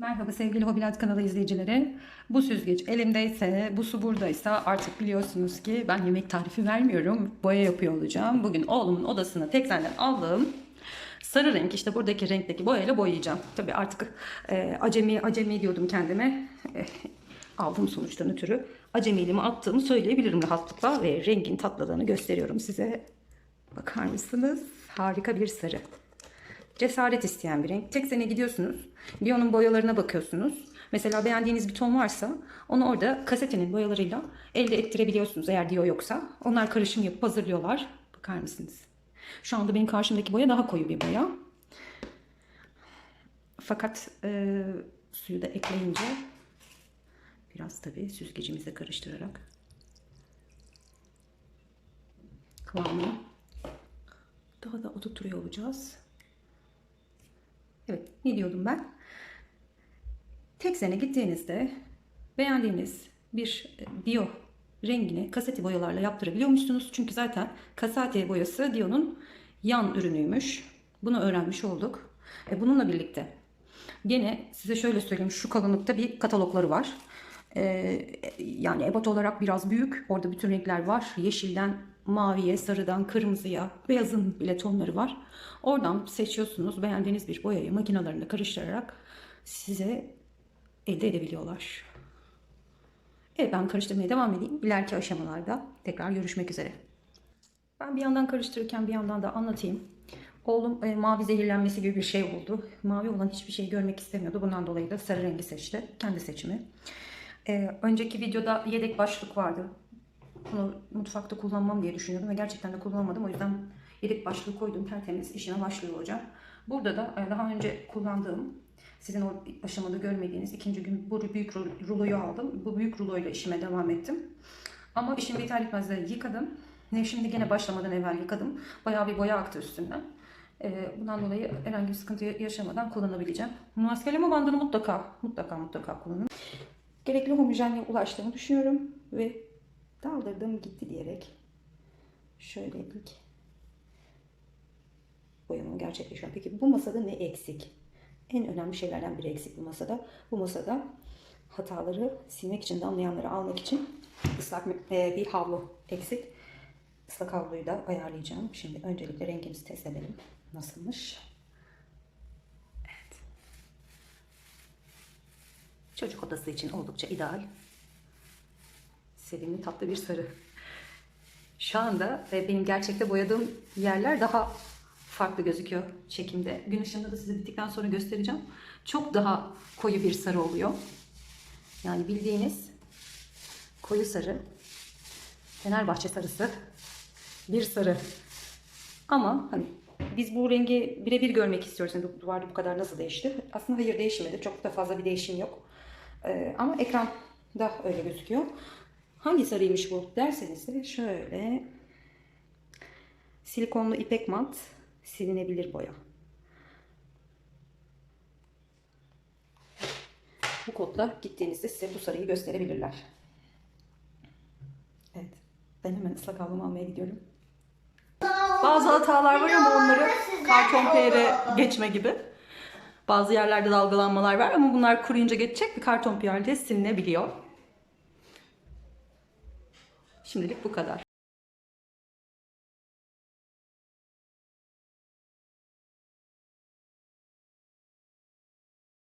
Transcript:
Merhaba sevgili Hobilat kanalı izleyicileri. Bu süzgeç elimdeyse, bu su buradaysa artık biliyorsunuz ki ben yemek tarifi vermiyorum. Boya yapıyor olacağım. Bugün oğlumun odasına tekzenden aldığım sarı renk işte buradaki renkteki boyayla boyayacağım. Tabii artık e, acemi acemi diyordum kendime. E, aldığım sonuçtan ötürü acemiliğimi attığımı söyleyebilirim rahatlıkla ve rengin tatlılığını gösteriyorum size. Bakar mısınız? Harika bir sarı. Cesaret isteyen bir renk. Tek sene gidiyorsunuz. Dion'un boyalarına bakıyorsunuz. Mesela beğendiğiniz bir ton varsa onu orada kasetenin boyalarıyla elde ettirebiliyorsunuz eğer Dio yoksa. Onlar karışım yapıp hazırlıyorlar. Bakar mısınız? Şu anda benim karşımdaki boya daha koyu bir boya. Fakat e, suyu da ekleyince biraz tabii süzgecimizle karıştırarak kıvamını daha da oturtuyor olacağız. Ne diyordum ben? Tek sene gittiğinizde beğendiğiniz bir e, Dio rengini kaseti boyalarla yaptırabiliyormuşsunuz. Çünkü zaten kasete boyası Dio'nun yan ürünüymüş. Bunu öğrenmiş olduk. E, bununla birlikte gene size şöyle söyleyeyim şu kalınlıkta bir katalogları var. E, yani ebat olarak biraz büyük. Orada bütün renkler var. Yeşilden maviye, sarıdan kırmızıya, beyazın bile tonları var. Oradan seçiyorsunuz. Beğendiğiniz bir boyayı makinalarında karıştırarak size elde edebiliyorlar. Evet ben karıştırmaya devam edeyim. İleriki aşamalarda tekrar görüşmek üzere. Ben bir yandan karıştırırken bir yandan da anlatayım. Oğlum e, mavi zehirlenmesi gibi bir şey oldu. Mavi olan hiçbir şey görmek istemiyordu. Bundan dolayı da sarı rengi seçti. Kendi seçimi. E, önceki videoda yedek başlık vardı. Bunu mutfakta kullanmam diye düşünüyordum ve gerçekten de kullanmadım. O yüzden yedek başlığı koydum. Tertemiz işine başlıyor hocam. Burada da e, daha önce kullandığım, sizin o aşamada görmediğiniz ikinci gün bu büyük ru- ruloyu aldım. Bu büyük ruloyla işime devam ettim. Ama işim biter bitmez de yıkadım. Ne şimdi gene başlamadan evvel yıkadım. Bayağı bir boya aktı üstünden. E, bundan dolayı herhangi bir sıkıntı yaşamadan kullanabileceğim. Maskeleme bandını mutlaka, mutlaka mutlaka kullanın. Gerekli homojenliğe ulaştığımı düşünüyorum ve daldırdım gitti diyerek şöyle ilk boyamamı gerçekleştiriyorum. Peki bu masada ne eksik? En önemli şeylerden biri eksik bu masada. Bu masada hataları silmek için, damlayanları almak için ıslak e, bir havlu eksik. Islak havluyu da ayarlayacağım. Şimdi öncelikle rengimizi test edelim. Nasılmış? Evet. Çocuk odası için oldukça ideal. Sevimli tatlı bir sarı. Şu anda e, benim gerçekte boyadığım yerler daha farklı gözüküyor çekimde. Gün ışığında da size bittikten sonra göstereceğim. Çok daha koyu bir sarı oluyor. Yani bildiğiniz koyu sarı. Fenerbahçe sarısı. Bir sarı. Ama hani biz bu rengi birebir görmek istiyoruz. Yani du- duvarda bu kadar nasıl değişti? Aslında hayır değişmedi. Çok da fazla bir değişim yok. Ee, ama ekranda öyle gözüküyor. Hangi sarıymış bu derseniz de şöyle silikonlu ipek mat silinebilir boya. Bu kodla gittiğinizde size bu sarıyı gösterebilirler. Evet. Ben hemen ıslak havlumu almaya gidiyorum. Bazı hatalar var ama onları karton PR geçme gibi. Bazı yerlerde dalgalanmalar var ama bunlar kuruyunca geçecek bir karton PR'de silinebiliyor. Şimdilik bu kadar.